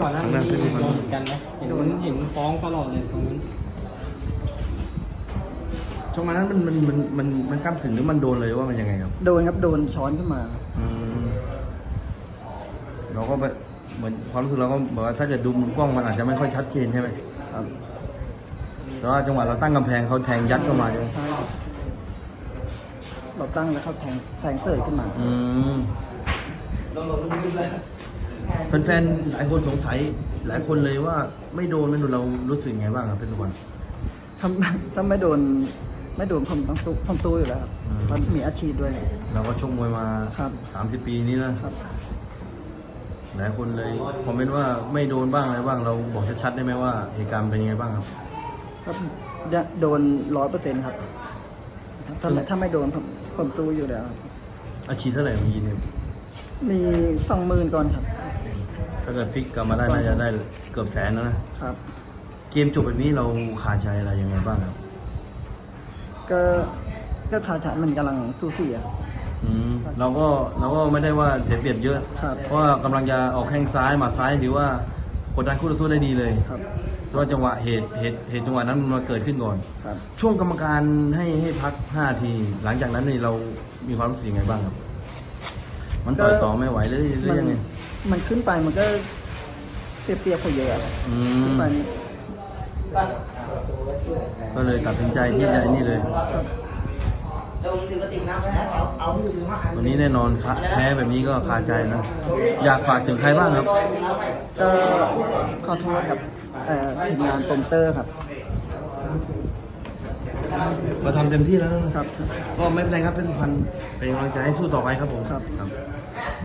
ก่อนหน้านี้มีโดนเหมือนกันไหมเห็นเห็นฟ้องตลอดเลยตรงนั้นช่วงนั้นมันมันมันมันมันกล้ามถึงหรือมันโดนเลยว่ามันยังไงครับ โดนครับโดนช้อนขึ้นมาอืมเราก็แบบเหมือนความรู้สึกเราก็บอกว่าถ้าเกิดดูมุมกล้องมันอาจจะไม่ค่อยชัดเจนใช่ไหมครับแต่ว่าจังหวะเราตั้งกำแพงเขาแทงยัดเข้ามาใช่ไหมใช่ครับเราตั้งแล้วเขาแทงแทงเสยขึ้นมา อืม แฟนๆหลายคนสงสัยหลายคนเลยว่าไม่โดนไม่โดนเรารู้สึกไงบ้างครับเพชรสุวรรณถ้าถ้าไม่โดนไม่โดนผมต้องตู้ผมตู้อยู่แล้วครับอืมเพราะมีอาชีพด้วย เราก็ชกมวยมา ครับ 30 ปีนี้นะครับ หลายคนเลยคอมเมนต์ว่าไม่โดนบ้างอะไรบ้างเราบอกชัดๆได้ไหมว่าเหตุการณ์เป็นยังไงบ้างครับ ครับจะโดนร้อยเปอร์เซ็นต์ครับถ้าไม่ถ้าไม่โดนผมผมตู้อยู่แล้วครับอาชีพเท่าไหร่เมื่อกี้เนี่ยมีสองหมื่นก่อนครับถ้าเกิดพลิกกลับมาได้น่าจะได้เกือบแสนแล้วนะครับ เกมจบแบบนี้เราขาดใจอะไรยังไงบ้างครับ ก็ก็คาฉามันกำลังสู้ซี่อะอืมเราก็เราก็ไม่ได้ว่าเสียเปรียบเยอะครับเพราะว่ากำลังจะออกแข้งซ้ายหมาซ้ายหรือว่ากดดันคู่ต่อสู้ได้ดีเลยครับแต่ว่าจังหวะเหตุเหตุเหตุจังหวะนั้นมันมาเกิดขึ้นก่อนครับช่วงกรรมการให้ให้พัก5ที หลังจากนั้นนี่เรามีความรู้สึกยังไงบ้างครับ มันต่อยต่อไม่ไหวหรือหรืมัอยังไง มันขึ้นไปมันก็เปรียบๆเขาเยอะครับอืขึ้นมไปก็เลยตัดสินใจที่จะนี่เลย วันนี้แน่นอนครับแพ้แบบนี้ก็คาใจนะ อยากฝากถึงใครบ้างครับ ก็ขอโทษครับเอ่อทีมงานโปรโมเตอร์ครับก็ทำเต็มที่แล้วนะครับ ก็ไม่เป็นไรครับเพชรสุพรรณเป็นกำลังใจให้สู้ต่อไปครับผม ครับครับ